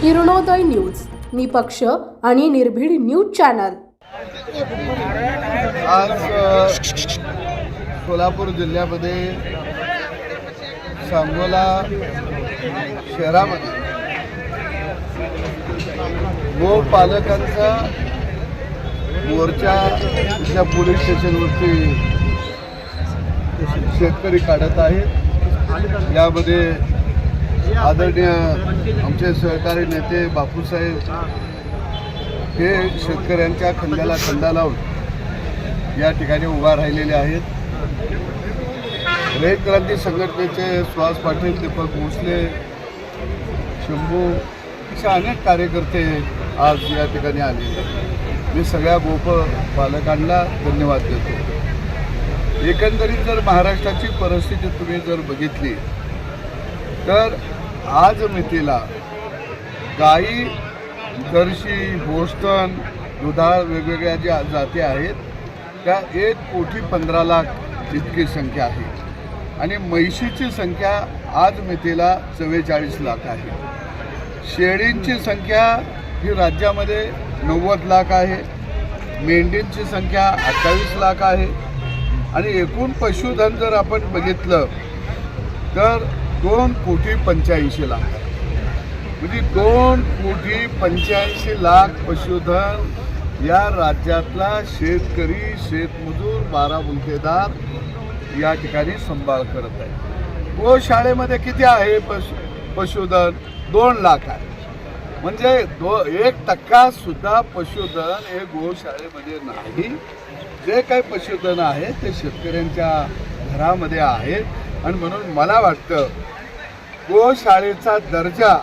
Kiranoday news निपक्ष आणि निर्भीड न्यूज चॅनल. आज सोलापूर जिल्ह्यामध्ये सांगोला शहरामध्ये गोपालकांचा मोर्चा त्या पोलीस स्टेशनवरती शेतकरी काढत आहेत. यामध्ये आदरणीय आमचे सहकारी नेते बापूसाहेब हे शेतकऱ्यांच्या खंद्याला खंदा लावून या ठिकाणी उभा राहिलेले आहेत. रयत क्रांती संघटनेचे सुहास पाटील दीपक भोसले शंभू अशा अनेक कार्यकर्ते आज या ठिकाणी आलेले मी सगळ्या गोप पालकांना धन्यवाद देतो. एकंदरीत जर महाराष्ट्राची परिस्थिती तुम्ही जर बघितली तर आज मितीला गाई जर्शी बोस्टन दुधाळ वेगवेगळ्या ज्या जाती आहेत त्या एक कोटी पंधरा लाख इतकी संख्या आहे. आणि म्हैशीची संख्या आज मितीला चव्वेचाळीस लाख आहे. शेळींची संख्या ही राज्यामध्ये नव्वद लाख आहे. मेंढींची संख्या अठ्ठावीस लाख आहे. आणि एकूण पशुधन जर आपण बघितलं तर दोन कोटी पंच्याऐंशी लाख. म्हणजे दोन कोटी पंच्याऐंशी लाख पशुधन या राज्यातला शेतकरी शेतमजूर बारा गुंठेदार या ठिकाणी सांभाळ करत आहे. गोशाळेमध्ये किती आहे पशु पशुधन? दोन लाख आहे. म्हणजे दो एक टक्का सुद्धा पशुधन हे गोशाळेमध्ये नाही. जे काही पशुधन आहे ते शेतकऱ्यांच्या घरामध्ये आहे. आणि म्हणून मला वाटतं गोशाळेचा दर्जा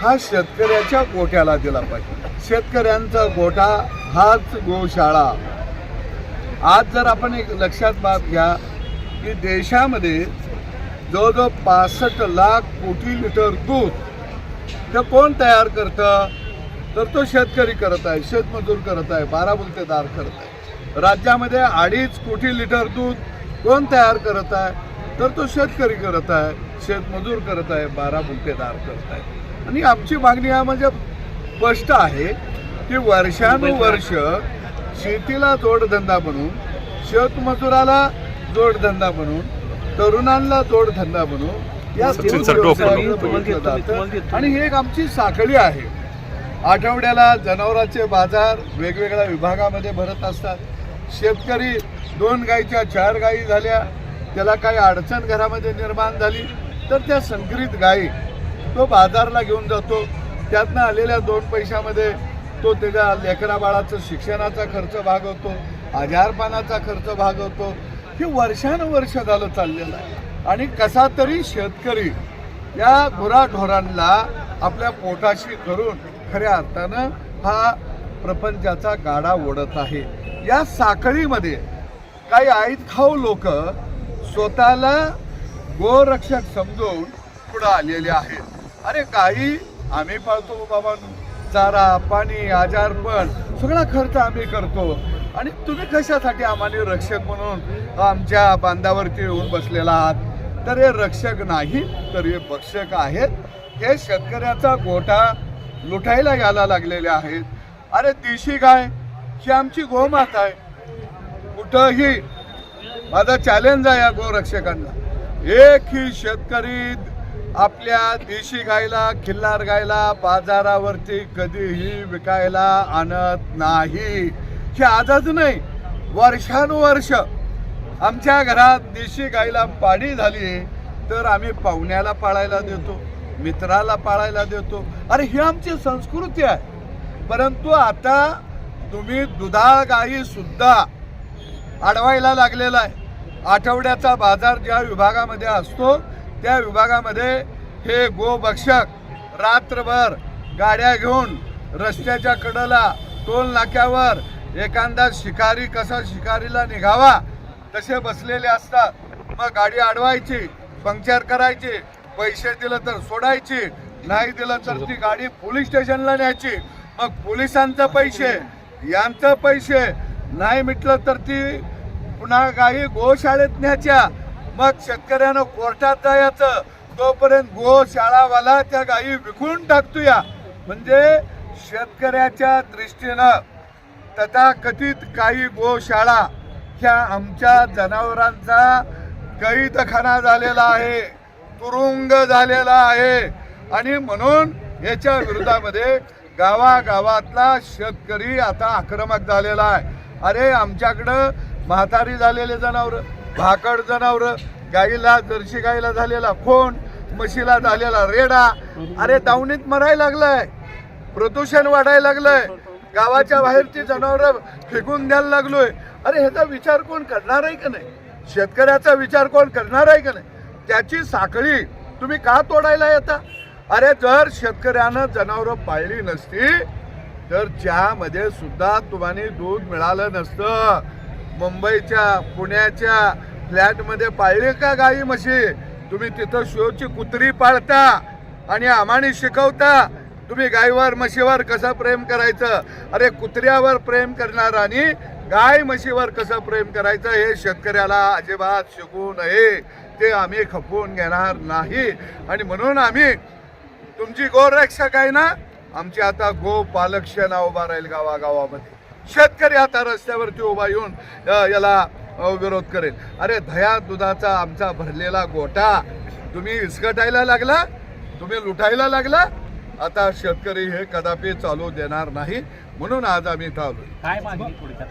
हा शेतकऱ्याच्या गोठ्याला दिला पाहिजे. शेतकऱ्यांचा गोठा हाच गोशाळा. आज जर आपण एक लक्षात बाब घ्या की देशामध्ये जवळजवळ पासष्ट लाख कोटी लिटर दूध तर कोण तयार करतं? तर तो शेतकरी करत आहे शेतमजूर करत आहे बारा बुलतेदार करत आहे. राज्यामध्ये अडीच कोटी लिटर दूध कोण तयार करत आहे? तर तो शेतकरी करत आहे शेतमजूर करत आहे बारा बुलतेदार करत आहे. आणि आमची मागणी हा म्हणजे स्पष्ट आहे की वर्षानुवर्ष शेतीला जोडधंदा म्हणून शेतमजुराला जोडधंदा म्हणून तरुणांना जोडधंदा म्हणून आणि ही एक आमची साखळी आहे. आठवड्याला जनावरांचे बाजार वेगवेगळ्या विभागामध्ये भरत असतात. शेतकरी दोन गायीच्या चार गायी झाल्या. त्याला काही अडचण घरामध्ये निर्माण झाली. तर त्या संकरित गायी तो बाजारला घेऊन जातो. त्यातनं आलेल्या दोन पैशामध्ये तो त्याच्या लेकरा बाळाचं शिक्षणाचा खर्च भागवतो. आजारपणाचा खर्च भागवतो. हे वर्षानुवर्ष झालं चाललेलं आहे. आणि कसा तरी शेतकरी या गुराढोरांना आपल्या पोटाशी करून खऱ्या अर्थानं हा प्रपंचाचा गाडा ओढत आहे. या साखळीमध्ये काही आईत खाऊ लोक स्वतःला गोरक्षक समजून पुढं आलेले आहेत. अरे काही आम्ही पाळतो बाबा चारा पाणी आजारपण सगळा खर्च आम्ही करतो. आणि तुम्ही कशासाठी आम्हाला रक्षक म्हणून आमच्या बांधावरती येऊन बसलेला आहात? तर हे रक्षक नाही तर हे भक्षक आहेत. हे शेतकऱ्याचा गोठा लुटायला यायला लागलेले आहेत. अरे देशी गाय ही आमची गोमाता आहे. कुठंही माझा चॅलेंज आहे या गोरक्षकांना. एकही शेतकरी आपल्या देशी गायला खिल्लार गायला बाजारावरती कधीही विकायला आणत नाही. हे आजच नाही वर्षानुवर्ष आमच्या घरात देशी गाईला पाणी झाली तर आम्ही पाहुण्याला पाळायला देतो मित्राला पाळायला देतो. अरे ही आमची संस्कृती आहे. परंतु आता तुम्ही दुधाळ गायी सुद्धा अडवायला लागलेला आहे. आठवड्याचा बाजार ज्या विभागामध्ये असतो त्या विभागामध्ये हे गोभक्षक रात्रभर गाड्या घेऊन रस्त्याच्या कडेला टोल नाक्यावर एखादा शिकारी कसा शिकारीला निघावा तसे बसलेले असतात मग गाडी अडवायची पंक्चर करायची पैसे दिलं तर सोडायची नाही दिलं तर ती गाडी पोलीस स्टेशनला न्यायची. मग पोलिसांचं पैसे यांचं पैसे नाही मिटलं तर ती पुन्हा गाई गोशाळेत न्यायच्या. मग शेतकऱ्यानं कोर्टात जायचं. तोपर्यंत गोशाळावाला त्या गायी विकून टाकतोया. म्हणजे शेतकऱ्याच्या दृष्टीनं तथाकथित काही गोशाळा अख्ख्या आमच्या जनावरांचा कैदखाना झालेला आहे तुरुंग झालेला आहे. आणि म्हणून याच्या विरोधामध्ये गावागावातला शेतकरी आता आक्रमक झालेला आहे. अरे आमच्याकडं म्हातारी झालेले जनावरं भाकड जनावरं गाईला जर्शी गाईला झालेला खोंड म्हशीला झालेला रेडा. अरे दावणीत मरायला लागलाय प्रदूषण वाढायला लागलंय. गावाच्या बाहेरची जनावरं फेकून द्यायला लागलोय. अरे ह्याचा विचार कोण करणार आहे का नाही? शेतकऱ्याचा विचार कोण करणार आहे का नाही? त्याची साखळी तुम्ही का तोडायला येता? अरे जर शेतकऱ्यानं जनावरं पाळली नसती तर चहामध्ये सुद्धा तुम्हाला दूध मिळालं नसतं. मुंबईच्या पुण्याच्या फ्लॅटमध्ये पाळली का गाई म्हशी? तुम्ही तिथं शोची कुत्री पाळता आणि आम्हाने शिकवता. तुम्ही गायीवर म्हशीवर कसं प्रेम करायचं? अरे कुत्र्यावर प्रेम करणार आणि गाय म्हशीवर कसं प्रेम करायचं? हे शेतकऱ्याला अजिबात शिकू नये. ते आम्ही खपवून घेणार नाही. आणि म्हणून आम्ही तुमची गोरक्षक आहे ना आमची आता गो पालक सेना उभा राहील गावागावामध्ये. शेतकरी आता रस्त्यावरती उभा येऊन याला विरोध करेल. अरे दह्या दुधाचा आमचा भरलेला गोटा तुम्ही इसकटायला लागला? तुम्ही लुटायला लागला? आता शेतकरी हे कदापि चालू देणार नाही म्हणून आज आम्ही इथं काय मागणी थोडक्यात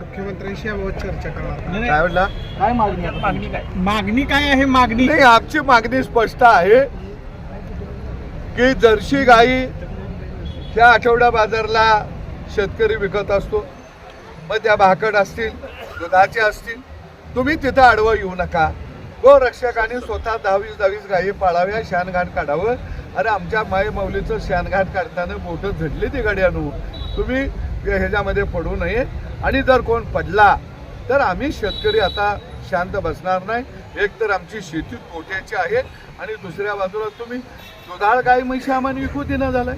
मुख्यमंत्र्यांशी याबाबत चर्चा करणार. काय म्हणला काय मागणी आहे? मागणी काय? मागणी काय आहे? मागणी. नाही आमची मागणी स्पष्ट आहे की जर्शी गाई त्या आठवडा बाजारला शेतकरी विकत असतो. मग त्या भाकड असतील दुधाचे असतील तुम्ही तिथं आडवं येऊ नका. गोरक्षकांनी स्वतः दहावीस दहावीस गायी पाळाव्या शानघाट काढावं. अरे आमच्या माय माऊलीचं शानघाट काढताना बोटं झडली ती गड्यानू तुम्ही ह्याच्यामध्ये पडू नये. आणि जर कोण पडला तर आम्ही शेतकरी आता शांत बसणार नाही. एक तर आमची शेती तोट्याची आहे. आणि दुसऱ्या बाजूला तुम्ही दुधाळ गाय म्हशी आम्हाला विकू देणं झालंय.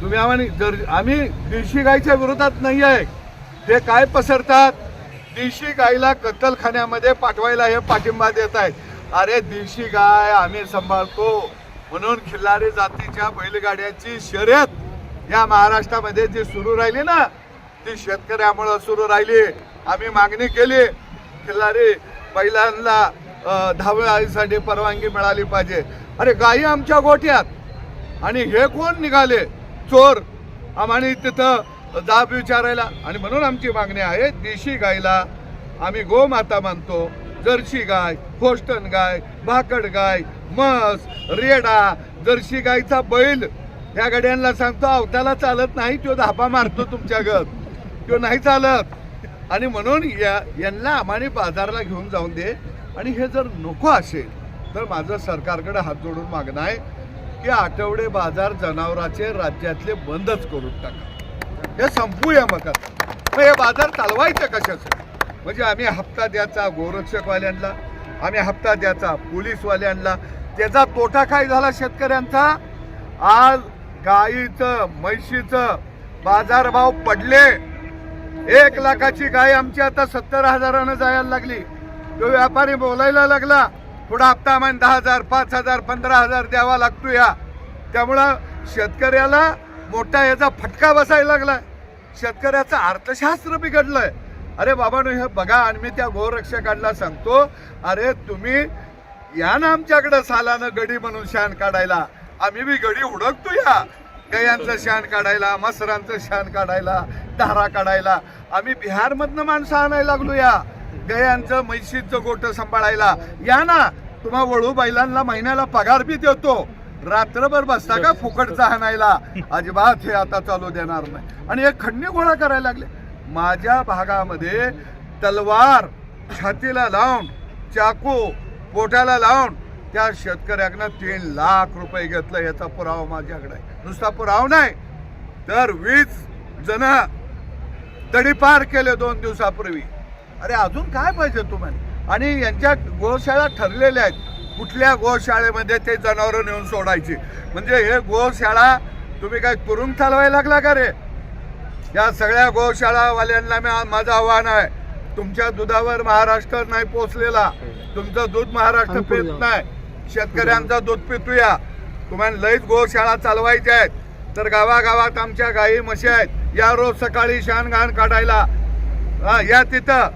तुम्ही आम्हाला जर आम्ही देशी गायच्या विरोधात नाही आहे ते काय पसरतात? देशी गायला कत्तलखान्यामध्ये पाठवायला हे पाठिंबा देत आहेत. अरे देशी गाय आम्ही सांभाळतो. म्हणून खिल्लारी जातीच्या बैलगाड्याची शर्यत या महाराष्ट्रामध्ये जी सुरू राहिली ना ती शेतकऱ्यामुळं सुरू राहिली. आम्ही मागणी केली खिल्लारी बैलांना धावळीसाठी धावण्यासाठी परवानगी मिळाली पाहिजे. अरे गायी आमच्या गोठ्यात. आणि हे कोण निघाले? चोर. आम्हाला तिथं जाब विचारायला. आणि म्हणून आमची मागणी आहे देशी गायला आम्ही गोमाता मानतो जर्सी गाय होस्टन गाय भाकड गाय म्हस रेडा जर्सी गायचा बैल. ह्या गाड्यांना सांगतो अवताला चालत नाही तो धापा मारतो तुमच्या गत तो नाही चालत. आणि म्हणून या यांना आम्हाला बाजारला घेऊन जाऊन दे. आणि हे जर नको असेल तर माझं सरकारकडे हात जोडून मागणं आहे की आठवडे बाजार जनावराचे राज्यातले बंदच करून टाका. हे संपूया मग मग हे बाजार चालवायचं कशाचं? म्हणजे आम्ही हप्ता द्यायचा गोरक्षकवाल्यांना आम्ही हप्ता द्यायचा पोलीसवाल्यांना. त्याचा तोटा काय झाला शेतकऱ्यांचा? आज गाईचं म्हैशीचं बाजारभाव पडले. एक लाखाची गाय आमची आता सत्तर हजारानं जायला लागली. तो व्यापारी बोलायला लागला पुढा हप्ता आम्हाला दहा हजार पाच हजार पंधरा हजार द्यावा लागतो या त्यामुळं शेतकऱ्याला मोठा याचा फटका बसायला लागलाय शेतकऱ्याचं अर्थशास्त्र बिघडलंय. अरे बाबानो हे बघा आणि मी त्या गोरक्षकांना सांगतो अरे तुम्ही या ना आमच्याकडं सालानं गडी म्हणून शान काढायला. आम्ही बी गडी उडकतो या. गयांचं शान काढायला मसरांचं शान काढायला धारा काढायला. आम्ही बिहारमधनं माणसं आणायला लागलो या. गयांचं म्हैशीचं गोट सांभाळायला. या ना तुम्हा वळू बैलांना महिन्याला पगार बी देतो. रात्रभर बसता का फुकटचा आणायला अजिबात हे आता चालू देणार नाही. आणि एक खंडणी गोळा करायला लागले. माझ्या भागामध्ये तलवार छातीला लावून चाकू पोटाला लावून त्या शेतकऱ्याकडनं तीन लाख रुपये घेतलं याचा पुरावा माझ्याकडे नुसता पुरावा नाही तर वीस जण तडीपार केले दोन दिवसापूर्वी. अरे अजून काय पाहिजे तुम्हाला? आणि यांच्या गोशाळा ठरलेल्या आहेत. कुठल्या गोशाळेमध्ये ते जनावरं नेऊन सोडायची? म्हणजे हे गोशाळा तुम्ही काय तुरुंग चालवायला लागला का रे? या सगळ्या गोशाळावाल्यांना मी माझं आव्हान आहे. तुमच्या दुधावर महाराष्ट्र नाही पोचलेला. तुमचं दूध महाराष्ट्र पेत नाही. शेतकऱ्यांचं दूध पितूया. तुम्हाला लईच गोशाळा चालवायच्या आहेत. तर गावागावात आमच्या गायी म्हशी आहेत. या रोज सकाळी शान घाण काढायला. हा, या तिथं.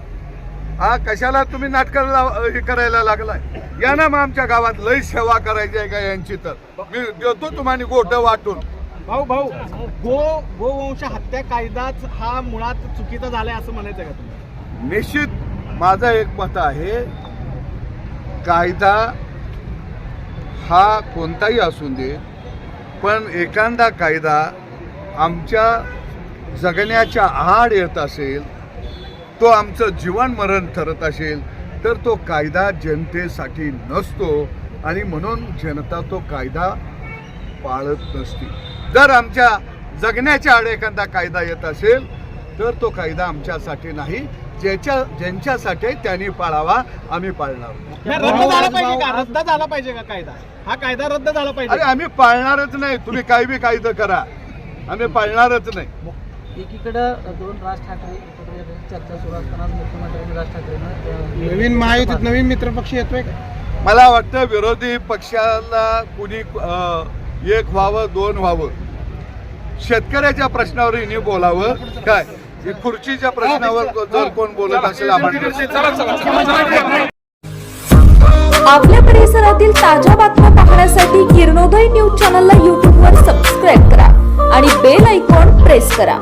हा कशाला तुम्ही नाटक हे करायला लागलाय? या ना मग आमच्या गावात लई सेवा करायची आहे का यांची तर? मी देतो तुम्हाला गोट वाटून. भाऊ भाऊ गो गोवंश हत्या कायदाच हा मुळात चुकीचा झालाय असं म्हणायचं का तुम्ही? निश्चित माझं एक मत आहे कायदा हा कोणताही असू दे पण एखादा कायदा आमच्या जगण्याच्या आड येत असेल तो आमचं जीवन मरण ठरत असेल तर तो कायदा जनतेसाठी नसतो आणि म्हणून जनता तो कायदा पाळत नसते. जर आमच्या जगण्याच्या आड एखादा कायदा येत असेल तर तो कायदा आमच्यासाठी नाही. ज्याच्या ज्यांच्यासाठी त्यांनी पाळावा आम्ही पाळणार नाही, रद्द झाला पाहिजे का? रद्द झाला पाहिजे का कायदा? हा कायदा रद्द झाला अरे पाहिजे आम्ही पाळणारच नाही. तुम्ही काही बी कायदा करा. आम्ही पाळणारच नाही. एकीकडं दोन राज ठाकरे चर्चा सुरू असताना मुख्यमंत्र्यांनी राज ठाकरेंना नवीन महायुतीत नवीन मित्रपक्ष येतोय का? मला वाटतं विरोधी पक्षाला कुणी एक व्हावं दोन व्हावं. शेतकऱ्याच्या प्रश्नावर हिने बोलावं. काय? हे खुर्चीच्या प्रश्नावर जर कोण बोलत असेल आपल्या परिसरातील ताज्या बातम्या पाहण्यासाठी किरणोदय न्यूज चॅनलला यूट्यूबवर सबस्क्राईब करा आणि बेल आयकॉन प्रेस करा.